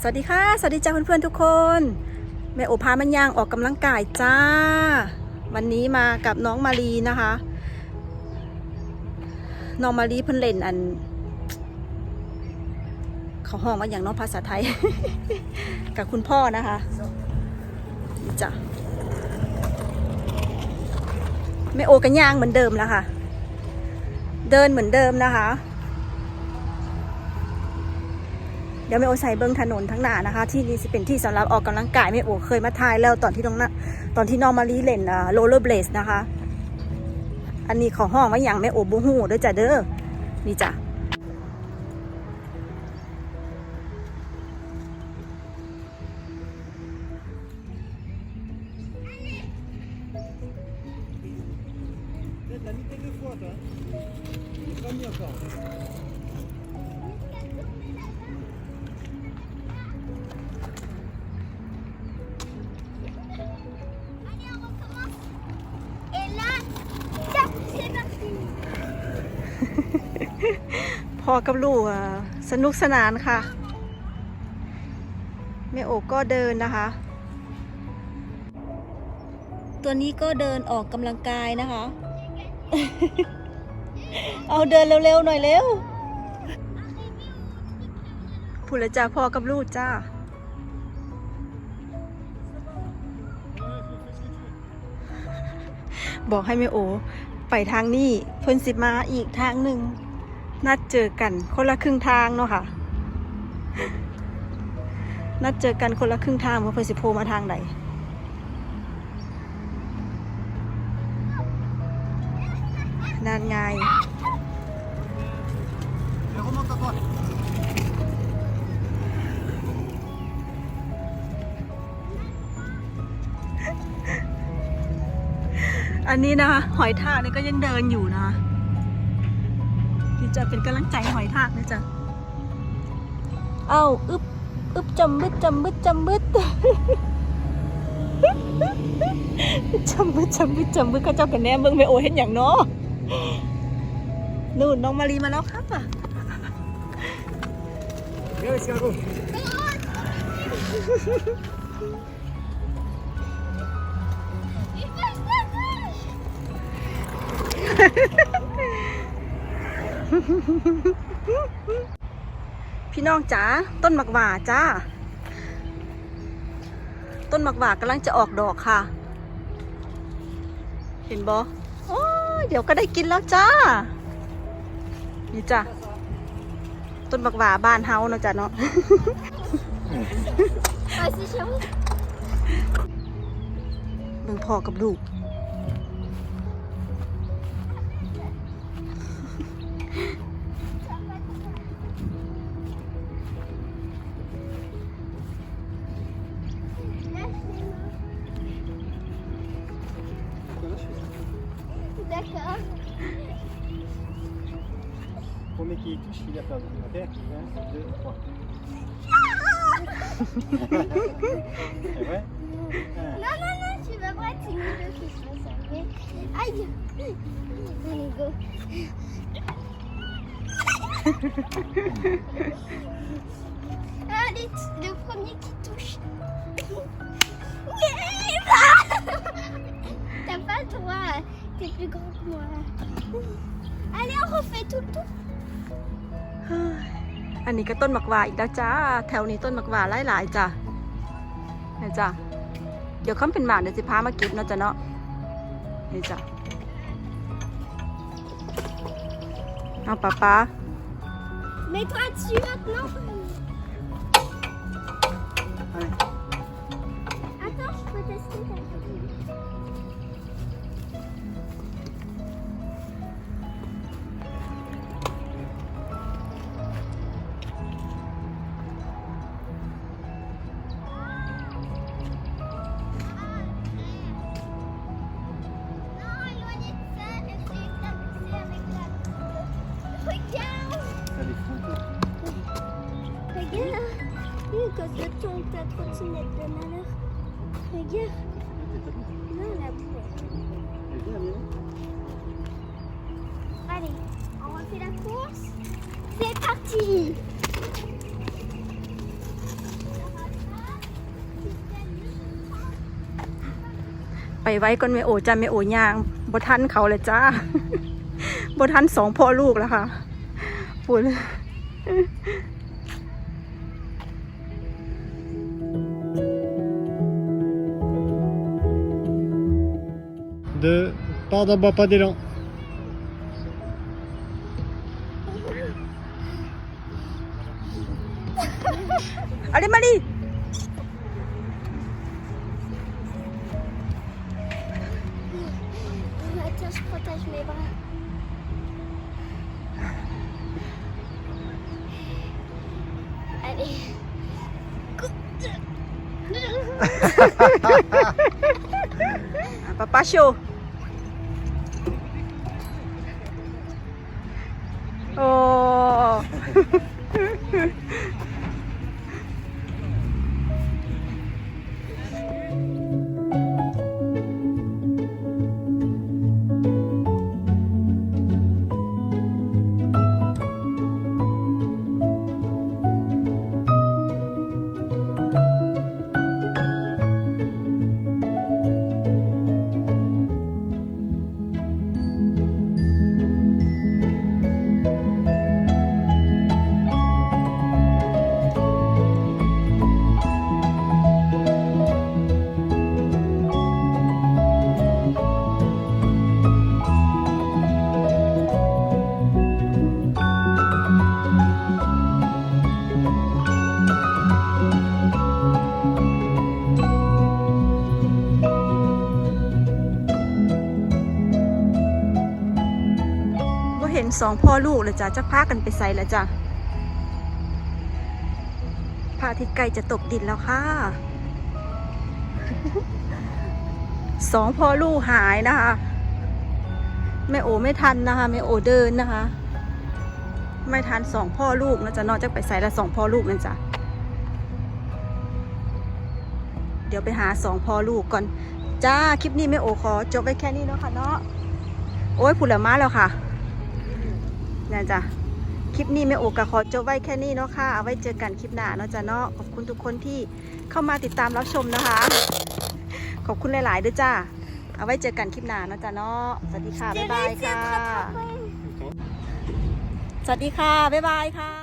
สวัสดีค่ะ สวัสดีจ้าเพื่อนๆทุกคน แม่โอพามันยางออกกำลังกายจ้า วันนี้มากับน้องมารีนะคะ น้องมารีเพิ่นเล่นอัน เขาห้องมาอย่างน้องภาษาไทย กับคุณพ่อนะคะจ้ะแม่โอกันยางเหมือนเดิมแล้วค่ะ เดินเหมือนเดิมนะคะ ดี๋ยวแม่โอใส่เบิ้งถนนทั้งหน้านะคะ ที่นี่สิเป็นที่สำหรับออกกำลังกายแม่โอเคยมาถ่ายแล้วตอนที่น้องนะตอนที่น้องมารีเล่นโรลเลอร์เบลสนะคะ อันนี้ขอห้องไว่าอย่างแม่โอบูฮูเด้อจ้ะเด้อนี่จ้ะ อกับลูกอะสนุกสนานค่ะแม่โอก็เดินนะคะ ตัวนี้ก็เดินออกกำลังกายนะคะ เอาเดินเร็วๆหน่อยเร็วพูดและจ้าพ่อกับลูกจ้าบอกให้แม่โอ ไปทางนี้เพิ่นสิมาอีกทางหนึ่ง นัดเจอกันคนละครึ่งทางเนาะค่ะ นัดเจอกันคนละครึ่งทางว่าเพิ่นสิโพมาทางไหนนานไง Allez, remonte à droite. อันนี้นะคะหอยทากนี่ก็ยังเดินอยู่นะ คะที่จะเป็นกำลังใจหอยทากนะจ๊ะเอ้าอึบอึบจำบึดจำบึดจำบึดจำบึดจำบึดจำบึดเขาเจ้ากันแน่เบิ่งไม่โอเห็นอย่างเนาะนู่นน้องมารีมาแล้วครับอะ Viens, escargot. Il faut que je t'attache. พี่น้องจ๋าต้นหมักหว่าจ้า ต้นหมักหว่ากำลังจะออกดอกค่ะ เห็นบอโอ้ยเดี๋ยวก็ได้กินแล้วจ้า นี่จ้ะต้นหมักหว่าบ้านเฮาเนาะจ้ะเนาะ Ah, c'est chéri. เบิ่งพ่อกับลูก D'accord. Premier qui touche, il a perdu. Ok 1, 2, 3. C'est vrai Non, non, non, tu vas pas, c'est Milo qui se passe après. Aïe. Allez, go. Allez, le premier qui touche. Oui, T'as pas le droit, T'es plus grand que moi. Allez, on refait tout tour. อันนี้ก็ต้นหมากหวาอีกแล้วจ้า แถวนี้ต้นหมากหวาหลายๆจ้าเห็นจ้าเดี๋ยวเขาเป็นหมากเดี๋ยวจะพามาเก็บเนาะจ้ะเนาะเห็นจ้าเอาป้าป้า Mets toi dessus maintenant. Attends, je çocuklar tutsun etlenerek. Gel. Ne yapıyor? Allez, on refait la course. C'est parti «ไปไว้ก่อนเมโอจ้าเมโอยางบทันเขาเลยจ้า บทันสองพ่อลูกแล้วค่ะปุ่น de Pardon, bah, pas d'élan. Allez Mali je protège mes bras. Allez. Papa chaud 어. สองพ่อลูกเลยจ้ะจะพากันไปใส่แล้วจ้ะพระอาทิตย์ใกล้จะตกดินแล้วค่ะสองพ่อลูกหายนะคะแม่โอไม่ทันนะคะแม่โอเดินนะคะ ไม่ทันสองพ่อลูกนะจ๊ะนอกจากไปใส่ล้วสองพ่อลูกนั่นจ้ะเดี๋ยวไปหาสองพ่อลูกก่อนจ้าคลิปนี้แม่โอขอจบไว้แค่นี้เนาะค่ะเนาะโอ้ยผุดละมาแล้วค่ะ นั่นจ้ะคลิปนี้แม่โอกะขอจบไว้แค่นี้เนาะค่ะ เอาไว้เจอกันคลิปหน้าเนาะจ้ะเนาะขอบคุณทุกคนที่เข้ามาติดตามรับชมนะคะ ขอบคุณหลายๆด้วยจ้าเอาไว้เจอกันคลิปหน้าเนาะจ้ะเนาะสวัสดีค่ะบ๊ายบายค่ะ สวัสดีค่ะบ๊ายบายค่ะ